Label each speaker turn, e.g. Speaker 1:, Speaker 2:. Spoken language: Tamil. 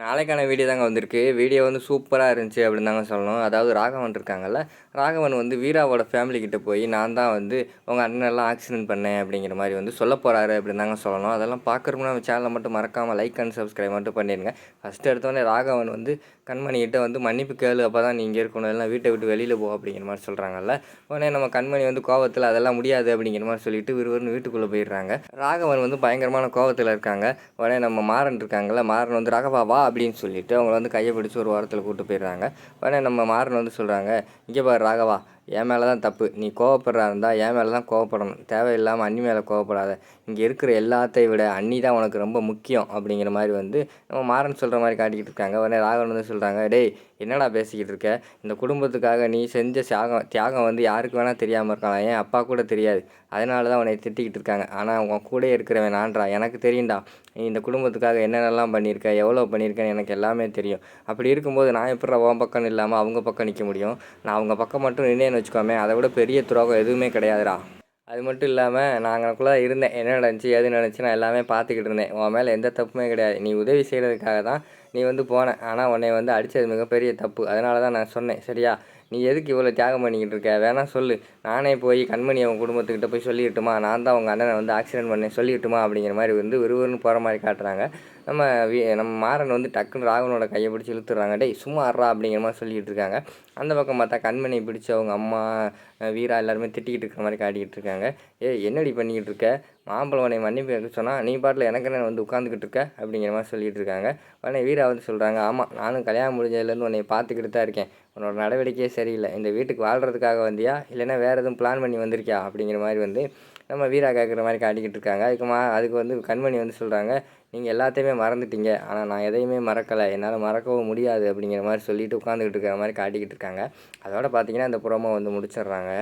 Speaker 1: நாளைக்கான வீடியோ தாங்க வந்திருக்கு. வீடியோ வந்து சூப்பராக இருந்துச்சு அப்படின்னு தாங்க சொல்லணும். அதாவது ராகவன் இருக்காங்கல்ல ராகவன் வந்து வீராவோட ஃபேமிலிக்கிட்ட போய் நான் தான் வந்து உங்கள் அண்ணனெல்லாம் ஆக்சிடென்ட் பண்ணேன் அப்படிங்கிற மாதிரி வந்து சொல்ல போகிறாரு அப்படின்னு தாங்க சொல்லணும். அதெல்லாம் பார்க்குறதுக்கு நம்ம சேனலை மட்டும் மறக்காமல் லைக் அண்ட் சப்ஸ்கிரைப் மட்டும் பண்ணிடுங்க. ஃபஸ்ட்டு எடுத்தோடனே ராகவன் வந்து கண்மணிக்கிட்ட வந்து மன்னிப்பு கேளு அப்போ தான் நீங்கள் இருக்கணும். எல்லாம் வீட்டை விட்டு வெளியில் போ அப்படிங்கிற மாதிரி சொல்கிறாங்கல்ல உடனே நம்ம கண்மணி வந்து கோவத்தில் அதெல்லாம் முடியாது அப்படிங்கிற மாதிரி சொல்லிட்டு விறுவிறுன்னு வீட்டுக்குள்ளே போயிடுறாங்க. ராகவன் வந்து பயங்கரமான கோவத்தில் இருக்காங்க. உடனே நம்ம மாறன் இருக்காங்கல்ல மாறன் வந்து ராகவா வா அப்படின்னு சொல்லிட்டு அவங்கள வந்து கையை பிடிச்சி ஒரு வாரத்தில் கூப்பிட்டு போயிடுறாங்க. உடனே நம்ம மாறன் வந்து சொல்கிறாங்க இங்கே பாரு ராகவா என் மேலே தான் தப்பு. நீ கோவப்படுறா இருந்தால் என் மேலே தான் கோவப்படணும். தேவையில்லாமல் அண்ணி மேலே கோவப்படாத. இங்கே இருக்கிற எல்லாத்தையும் விட அண்ணி தான் உனக்கு ரொம்ப முக்கியம் அப்படிங்கிற மாதிரி வந்து நம்ம மாறன் சொல்கிற மாதிரி காட்டிக்கிட்டு இருக்காங்க. உடனே ராகவன் வந்து சொல்கிறாங்க டேய் என்னடா பேசிக்கிட்டு இருக்க? இந்த குடும்பத்துக்காக நீ செஞ்ச தியாகம் தியாகம் வந்து யாருக்கு வேணால் தெரியாமல் இருக்கலாம். ஏன் அப்பா கூட தெரியாது. அதனால தான் உன்னை திட்டிக்கிட்டு இருக்காங்க. ஆனால் உன் கூட இருக்கிறவன் நான்றா எனக்கு தெரியும்டா. நீ இந்த குடும்பத்துக்காக என்னென்னலாம் பண்ணியிருக்க? எவ்வளோ பண்ணியிருக்கேன்னு எனக்கு எல்லாமே தெரியும். அப்படி இருக்கும்போது நான் எப்படி உன் பக்கம் இல்லாமல் அவங்க பக்கம் நிற்க முடியும்? நான் அவங்க பக்கம் மட்டும் நின்று நின்னேன்னு வச்சுக்கோமே அதை விட பெரிய துரோகம் எதுவுமே கிடையாதுடா. அது மட்டும் இல்லாமல் நான் அங்கனக்குள்ளே இருந்தேன். என்ன நடந்துச்சு எது நடந்துச்சு நான் எல்லாமே பார்த்துக்கிட்டு இருந்தேன். உன் மேலே எந்த தப்புமே கிடையாது. நீ உதவி செய்கிறதுக்காக தான் நீ வந்து போன. ஆனால் உன்னை வந்து அடித்தது மிகப்பெரிய தப்பு. அதனால தான் நான் சொன்னேன் சரியா? நீ எதுக்கு இவ்வளோ தியாகம் பண்ணிக்கிட்டு இருக்க? வேணா சொல்லு. நானே போய் கண்மணி அவன் குடும்பத்துக்கிட்ட போய் சொல்லிட்டுமா? நான் தான் அவங்க அண்ணனை வந்து ஆக்சிடென்ட் பண்ணேன். சொல்லிட்டுமா? அப்படிங்கிற மாதிரி வந்து ஒருவருன்னு போகிற மாதிரி காட்டுறாங்க. நம்ம வி நம்ம மாறன் வந்து டக்குன்னு ராகவனோட கையை பிடிச்சி இழுத்துறாங்க டேய் சும்மா ஆடுறா அப்படிங்கிற மாதிரி சொல்லிக்கிட்டு இருக்காங்க. அந்த பக்கம் பார்த்தா கண்மணியை பிடிச்சி அவங்க அம்மா வீரா எல்லாருமே திட்டிக்கிட்டு இருக்கிற மாதிரி காட்டிக்கிட்டு இருக்காங்க. ஏ என்னடி பண்ணிக்கிட்டு இருக்க? மாம்பழம் உன்னை மன்னிப்பு கேட்க சொன்னால் நீ பாட்டில் எனக்கு என்ன வந்து உட்காந்துக்கிட்டு இருக்க? அப்படிங்கிற மாதிரி சொல்லிட்டு இருக்காங்க உடனே வீரா வந்து சொல்கிறாங்க ஆமாம் நானும் கல்யாணம் முடிஞ்சதுலேருந்து உன்னை பார்த்துக்கிட்டு தான் இருக்கேன். உன்னோட நடவடிக்கையே சரியில்லை. இந்த வீட்டுக்கு வாழ்கிறதுக்காக வந்தியா? இல்லைன்னா வேறு எதுவும் பிளான் பண்ணி வந்திருக்கியா? அப்படிங்கிற மாதிரி வந்து நம்ம வீரா கேட்குற மாதிரி காட்டிக்கிட்டு இருக்காங்க. அதுக்கு மா அதுக்கு வந்து கண்மணி வந்து சொல்கிறாங்க நீங்கள் எல்லாத்தையுமே மறந்துட்டீங்க. ஆனால் நான் எதையுமே மறக்கலை. என்னால் மறக்கவும் முடியாது. அப்படிங்கிற மாதிரி சொல்லிட்டு உட்காந்துக்கிட்டு இருக்கிற மாதிரி காட்டிக்கிட்டு இருக்காங்க. அதோட பார்த்தீங்கன்னா இந்த புறமா வந்து முடிச்சிடுறாங்க.